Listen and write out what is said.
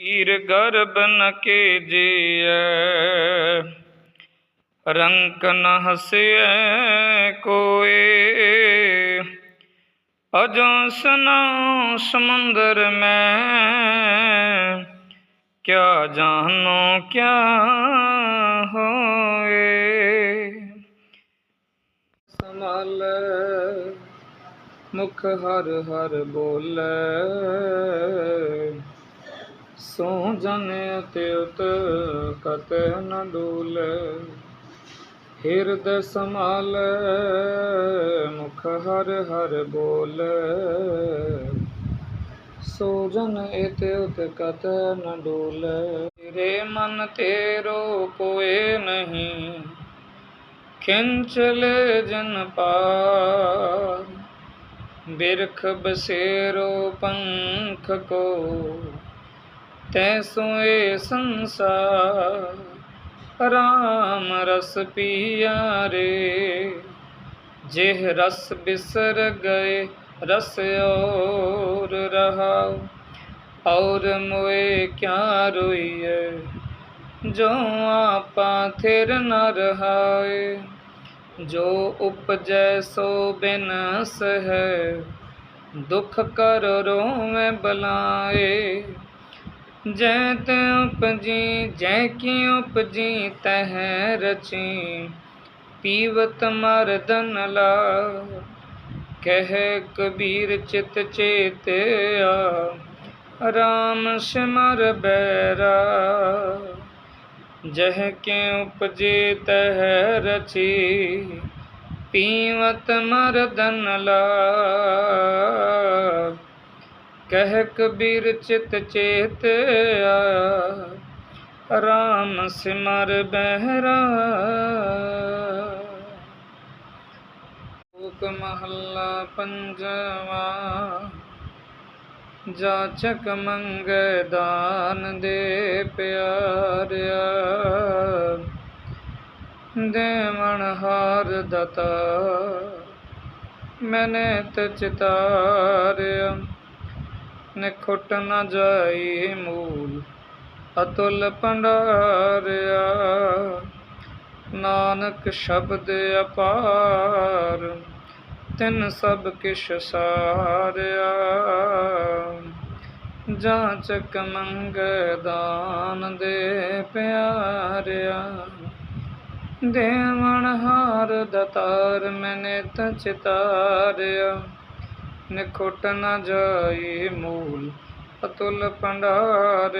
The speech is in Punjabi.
ਹੀਰ ਗਰਬ ਨ ਕੀਜੀਐ, ਰੰਕ ਨ ਹਸਿਐ ਕੋਏ। ਅਜੋ ਸਨਾ ਸਮੁੰਦਰ ਮੈਂ, ਕਿਆ ਜਾਣੋ ਕਿਆ ਹੋਏ। ਸਮਲ ਮੁਖ ਹਰ ਹਰ ਬੋਲੇ ਸੋ ਜਨ ਅਤਿ ਕਤ ਨ ਡੋਲੇ। ਹਿਰਦੈ ਸਮਾਲ ਮੁਖ ਹਰ ਹਰ ਬੋਲ। ਸੋ ਜਨ ਇਤਿ ਉਤ ਕਤ ਨ ਡੋਲੇ। ਤੇਰੇ ਮਨ ਤੇਰੋ ਕੋਏ ਨਹੀਂ। ਖਿੰਚ ਜਨ ਪਾਰ। ਬਿਰਖ ਬਸੇਰੋ ਪੰਖ ਕੋ। ਤੈ ਸੋਏ ਸੰਸਾਰ, ਰਾਮ ਰਸ ਪੀਆ ਰੇ। ਜਿਹ ਰਸ ਬਿਸਰ ਗਏ, ਰਸ ਔਰ ਰਹਾਉ। ਔਰ ਮੋਏ ਕਿਆ ਰੋਈਏ ਜੋ ਆਪਾ ਥਿਰ ਨ ਰਹਾਏ ਜੋ ਉਪਜੈ ਸੋ ਬਿਨਸ ਹੈ, ਦੁਖ ਕਰ ਰੋਵੇਂ ਬਲਾਏ। ਜੈ ਤੇ ਉਪਜੀ, ਜੈ ਕੀ ਉਪਜੀ, ਤਹ ਰਚੀ। ਪੀਵਤ ਮਰਦਨ ਲਾ ਕਹਿ ਕਬੀਰ ਚਿਤ ਚੇਤਿਆ। ਰਾਮ ਸਿਮਰ ਬੈਰਾ, ਜਹ ਕੇ ਉਪਜੇ, ਤਹ ਰਚੀ। ਪੀਵਤ ਮਰਦਨ ਲਾ ਕਹਿ ਕਬੀਰ ਚਿਤ ਚੇਤਿਆ ਰਾਮ ਸਿਮਰ ਬਹਿਰਾ। ਲੋਕ ਮਹੱਲਾ ਪੰਜਵਾ, ਜਾਚਕ ਮੰਗੈ ਦਾਨ ਦੇ ਪਿਆਰਿਆ। ਦੇਵਨ ਹਾਰ ਦਤਾ ਮੈਨੇ ਤੇ ਚਿਤਾਰਿਆ। ਨਿਖੁੱਟ ਨ ਜਾਈ ਮੂਲ, ਅਤੁਲ ਭੰਡਾਰਿਆ। ਨਾਨਕ ਸ਼ਬਦ ਅਪਾਰ, ਤਿਨ ਸਭ ਕਿਛ ਸਾਰਿਆ। ਜਾਂਚਕ ਮੰਗ ਦਾਨ ਦੇ ਪਿਆਰਿਆ। ਦੇਵਨ ਹਾਰ ਦਤਾਰ ਮੈਨੇ ਤ ਚਿਤਾਰਿਆ ਨਿਖੁੱਟ ਨ ਜਾਈ ਮੂਲ ਅਤੁਲ ਭੰਡਾਰ